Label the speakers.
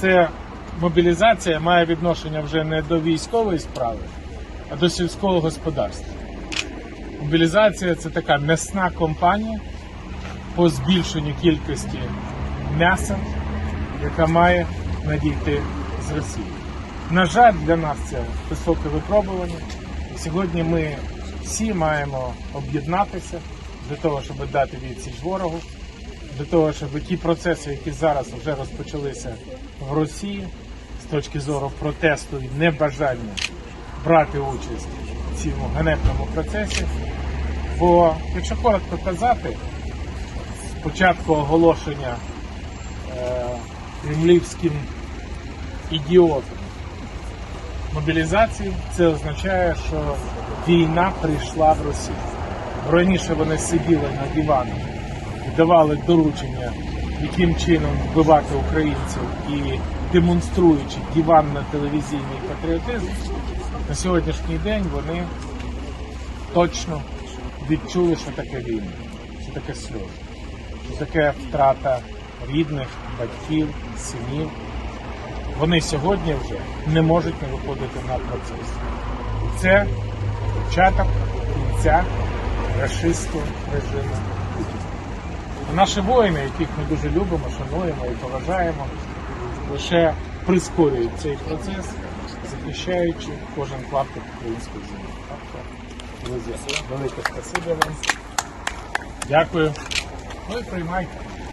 Speaker 1: це мобілізація має відношення вже не до військової справи, а до сільського господарства. Мобілізація це така м'ясна компанія по збільшенню кількості м'яса, яка має надійти з Росії. На жаль, для нас це високе випробування. Сьогодні ми всі маємо об'єднатися для того, щоб дати відсіч ворогу, для того, щоб ті процеси, які зараз вже розпочалися в Росії, з точки зору протесту і небажання брати участь в цьому ганебному процесі. Бо, якщо коротко казати, з початку оголошення е, кремлівським ідіотом мобілізації, це означає, що війна прийшла в Росію. Раніше вони сиділи на диванах давали доручення, яким чином вбивати українців і демонструючи диванно-телевізійний патріотизм, на сьогоднішній день вони точно відчули, що таке війна, що таке сльози, що таке втрата рідних, батьків, синів. Вони сьогодні вже не можуть не виходити на процес. Це початок кінця рашистського режиму наші воїни, яких ми дуже любимо, шануємо і поважаємо, лише прискорюють цей процес, захищаючи кожен клаптик української землі. Друзі, велике спасибі вам. Дякую. Ну і приймайте.